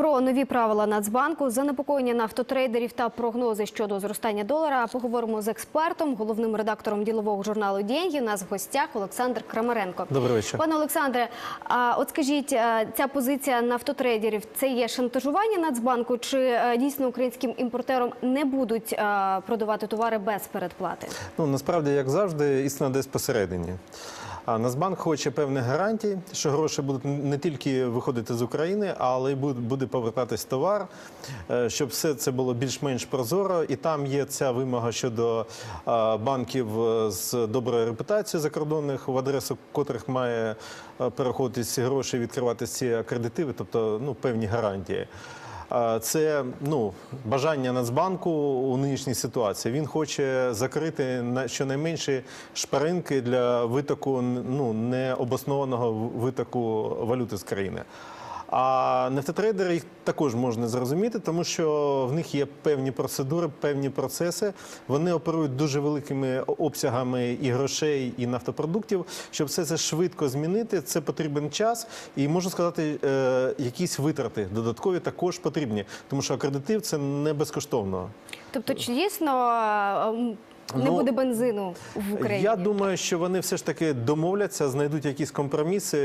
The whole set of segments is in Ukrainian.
Про нові правила Нацбанку, занепокоєння нафтотрейдерів та прогнози щодо зростання долара. Поговоримо з експертом, головним редактором ділового журналу «Деньги». У нас в гостях Олександр Крамаренко. Добрий вечір. Пане Олександре, а от скажіть, ця позиція нафтотрейдерів це є шантажування Нацбанку, чи е, дійсно українським імпортерам не будуть продавати товари без передплати? Ну насправді, як завжди, істина десь посередині. А Нацбанк хоче певних гарантій, що гроші будуть не тільки виходити з України, але й буде- повертатись товар, е, щоб все це було більш-менш прозоро. І там є ця вимога щодо банків е, з доброю репутацією закордонних, в адресу котрих має е, переходити ці гроші, відкривати ці акредитиви, тобто ну, певні гарантії. Це ну бажання Нацбанку у нинішній ситуації. Він хоче закрити на щонайменше шпаринки для витоку ну необоснованого витоку валюти з країни. А нефтетрейдери їх також можна зрозуміти, тому що в них є певні процедури, певні процеси. Вони оперують дуже великими обсягами і грошей, і нафтопродуктів. Щоб все це швидко змінити, це потрібен час. І можу сказати, е, якісь витрати додаткові також потрібні, тому що акредитив це не безкоштовно. Тобто, чи дійсно не Ну, буде бензину в Україні? Я думаю, що вони все ж таки домовляться, знайдуть якісь компроміси.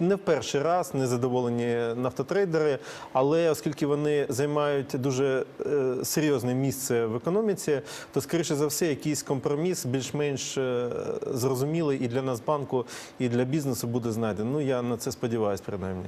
Не в перший раз незадоволені нафтотрейдери, але оскільки вони займають дуже е, серйозне місце в економіці, то скоріше за все, якийсь компроміс більш-менш е, зрозумілий і для Нацбанку, і для бізнесу буде знайдений. Ну я на це сподіваюся, принаймні.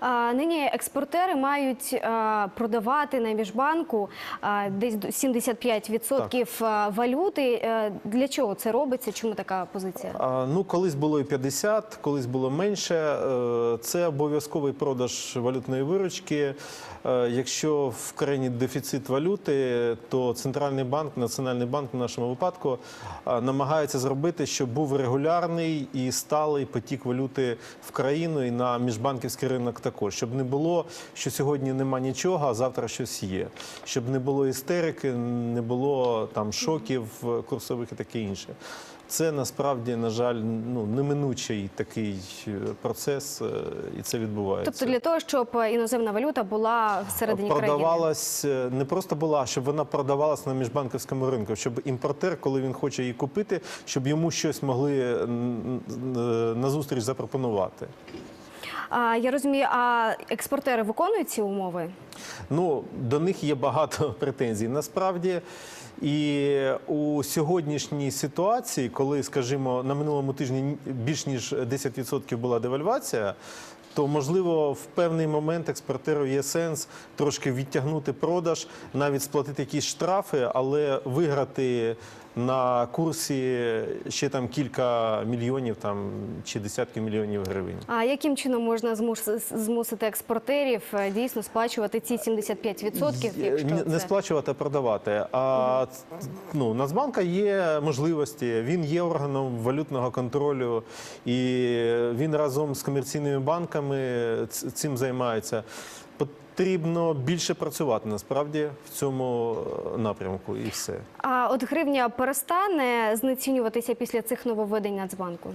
А, Нині експортери мають а, продавати на міжбанку а, десь до 75% а, валюти. Е, Для чого це робиться? Чому така позиція? Ну, колись було і 50, колись було менше. Е, Це обов'язковий продаж валютної виручки. Е, Якщо в країні дефіцит валюти, то центральний банк, національний банк в нашому випадку намагається зробити, щоб був регулярний і сталий потік валюти в країну і на міжбанківський ринок також, щоб не було, що сьогодні нема нічого, а завтра щось є. Щоб не було істерики, не було там шоків е, курсових і таке інше. Це насправді, на жаль, ну неминучий такий е, процес, е, і це відбувається. Тобто для того, щоб іноземна валюта була всередині країни? продавалась е, не просто була, щоб вона продавалась на міжбанківському ринку, щоб імпортер, коли він хоче її купити, щоб йому щось могли назустріч запропонувати. А, я розумію, а експортери виконують ці умови? Ну, до них є багато претензій. Насправді, і у сьогоднішній ситуації, коли, скажімо, на минулому тижні більш ніж 10% була девальвація. То можливо в певний момент експортеру є сенс трошки відтягнути продаж, навіть сплатити якісь штрафи, але виграти на курсі ще там кілька мільйонів там чи десятки мільйонів гривень. А яким чином можна змус- змусити експортерів е, дійсно сплачувати ці 75%? Є- Якщо не- не це... сплачувати, а продавати. А ну, Нацбанка є можливості. Він є органом валютного контролю, і він разом з комерційними банками цим займається. Потрібно більше працювати насправді в цьому е, напрямку, і все. А от гривня перестане знецінюватися після цих нововведень Нацбанку?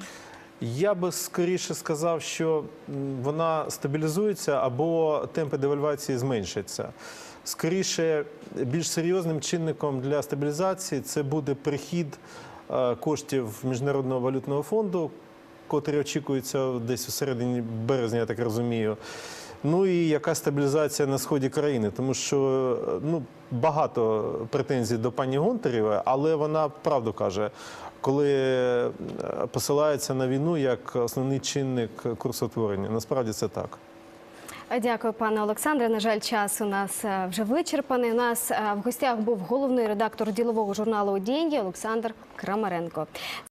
Я би скоріше сказав, що вона стабілізується або темпи девальвації зменшаться. Скоріше, більш серйозним чинником для стабілізації це буде прихід е, коштів Міжнародного валютного фонду, котрий очікується десь у середині березня, я так розумію. Ну і яка стабілізація на сході країни, тому що ну багато претензій до пані Гонтарєвої, але вона правду каже, коли е, посилається на війну як основний чинник курсотворення. Насправді це так. Дякую, пане Олександре. На жаль, час у нас е, вже вичерпаний. У нас е, в гостях був головний редактор ділового журналу «Деньги» Олександр Крамаренко.